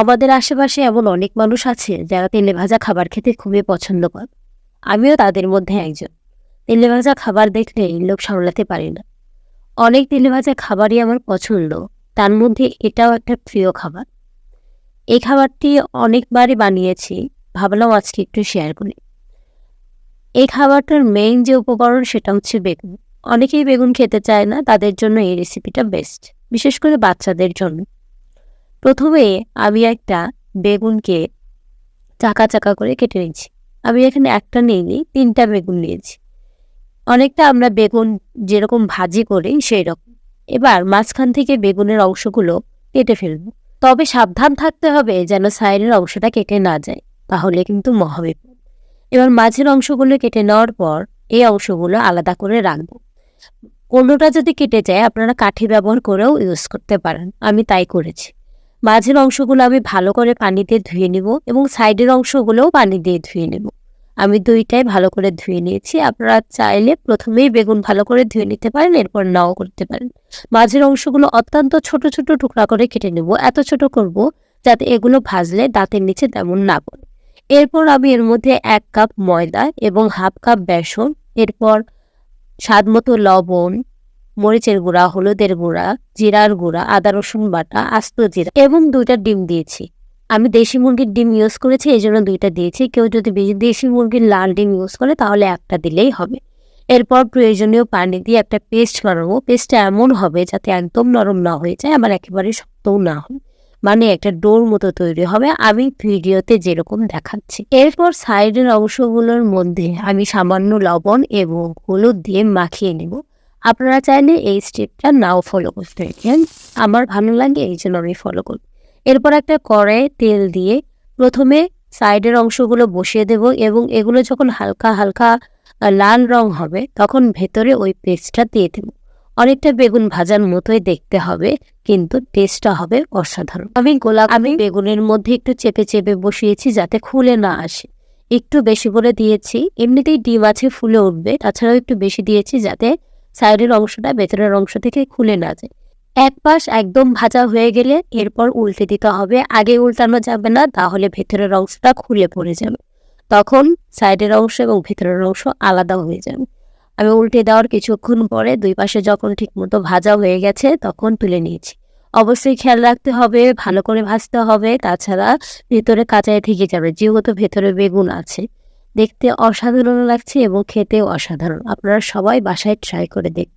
আমাদের আশেপাশে এমন অনেক মানুষ আছে যারা তেলে ভাজা খাবার খেতে খুবই পছন্দ করে। আমিও তাদের মধ্যে একজন। তেলে ভাজা খাবার দেখলে লোক সামলাতে পারি না। অনেক তেলে ভাজা খাবারই আমার পছন্দ। তার মধ্যে এটাও একটা প্রিয় খাবার। এই খাবারটি অনেকবারই বানিয়েছি। ভাবলাম আজকে একটু শেয়ার করি। এই খাবারটার মেইন যে উপকরণ সেটা হচ্ছে বেগুন। অনেকেই বেগুন খেতে চায় না, তাদের জন্য এই রেসিপিটা বেস্ট বিশেষ করে বাচ্চাদের জন্য। প্রথমে আমি একটা বেগুনকে চাকা চাকা করে কেটে নিয়েছি। আমি এখানে একটা নিইনি, তিনটা বেগুন নিয়েছি। অনেকটা আমরা বেগুন যেরকম ভাজি করি সেই রকম এবার মাঝখান থেকে বেগুনের অংশগুলো কেটে ফেলব। তবে সাবধান থাকতে হবে যেন সাইডের অংশটা কেটে না যায়, তাহলে কিন্তু মহাবিপদ এবার মাঝের অংশগুলো কেটে নেওয়ার পর এই অংশগুলো আলাদা করে রাখব। কোনোটা যদি কেটে যায়, আপনারা কাঠি ব্যবহার করেও ইউজ করতে পারেন। আমি তাই করেছি। মাঝের অংশগুলো আমি ভালো করে পানিতে ধুয়ে নিব এবং সাইডের অংশগুলোও পানি দিয়ে ধুয়ে নেব। আমি দুইটাই ভালো করে ধুয়ে নিয়েছি। আপনারা চাইলে প্রথমেই বেগুন ভালো করে ধুয়ে নিতে পারেন, এরপর নাও করতে পারেন। মাঝের অংশগুলো অত্যন্ত ছোট ছোট টুকরা করে কেটে নেব। এত ছোট করব যাতে এগুলো ভাজলে দাঁতের নিচে তেমন না পড়ে। এরপর আমি এর মধ্যে এক কাপ ময়দা এবং হাফ কাপ বেসন, এরপর স্বাদ মতো লবণ মরিচের গুঁড়া, হলুদের গুঁড়া, জিরার গুঁড়া, আদা, রসুন বাটা, আস্ত জিরা এবং দুইটা ডিম দিয়েছি। আমি দেশি মুরগির ডিম ইউজ করেছি এই জন্য দুইটা দিয়েছি। কেউ যদি দেশি মুরগির লাল ডিম ইউজ করে, তাহলে একটা দিলেই হবে। এরপর প্রয়োজনীয় পানি দিয়ে একটা পেস্ট বানাবো। পেস্টটা এমন হবে যাতে একদম নরম না হয়ে যায় আমার একেবারে শক্তও না হয়। মানে একটা ডোর মতো তৈরি হবে। আমি ভিডিওতে যেরকম দেখাচ্ছি। এরপর সাইডের অংশগুলোর মধ্যে আমি সামান্য লবণ এবং হলুদ দিয়ে মাখিয়ে নেব। আপনারা চাইলে এই স্টেপটা নাও ফলো করতে পারেন। আমার ভালো লাগে এই জন্য আমি ফলো করি। এরপর একটা কড়াইয়ে তেল দিয়ে প্রথমে সাইডের অংশগুলো বসিয়ে দেব এবং এগুলো যখন হালকা হালকা লাল রং হবে, তখন ভেতরে ওই পেস্টটা দিয়ে দেব। অনেকটা বেগুন ভাজার মতোই দেখতে হবে, কিন্তু টেস্টটা হবে অসাধারণ। আমি গোলাপ আমি বেগুনের মধ্যে একটু চেপে চেপে বসিয়েছি যাতে খুলে না আসে। একটু বেশি করে দিয়েছি। এমনিতেই ডিম আছে, ফুলে উঠবে। তাছাড়াও একটু বেশি দিয়েছি যাতে সাইডের অংশটা ভেতরের অংশ থেকে খুলে না যায়। এক পাশ একদম ভাজা হয়ে গেলে এরপর উল্টে দিতে হবে। আগে উল্টানো যাবে না, তাহলে ভেতরের অংশটা খুলে পড়ে যাবে। তখন সাইডের অংশ এবং ভেতরের অংশ আলাদা হয়ে যাবে। আমি উল্টে দেওয়ার কিছুক্ষণ পরে দুই পাশে যখন ঠিকমতো ভাজা হয়ে গেছে, তখন তুলে নিয়েছি। অবশ্যই খেয়াল রাখতে হবে, ভালো করে ভাজতে হবে। তাছাড়া ভেতরে কাঁচায় থেকে যাবে, যেহেতু ভেতরে বেগুন আছে। দেখতে অসাধারণ লাগছে এবং খেতেও অসাধারণ। আপনারা সবাই বাসায় ট্রাই করে দেখবেন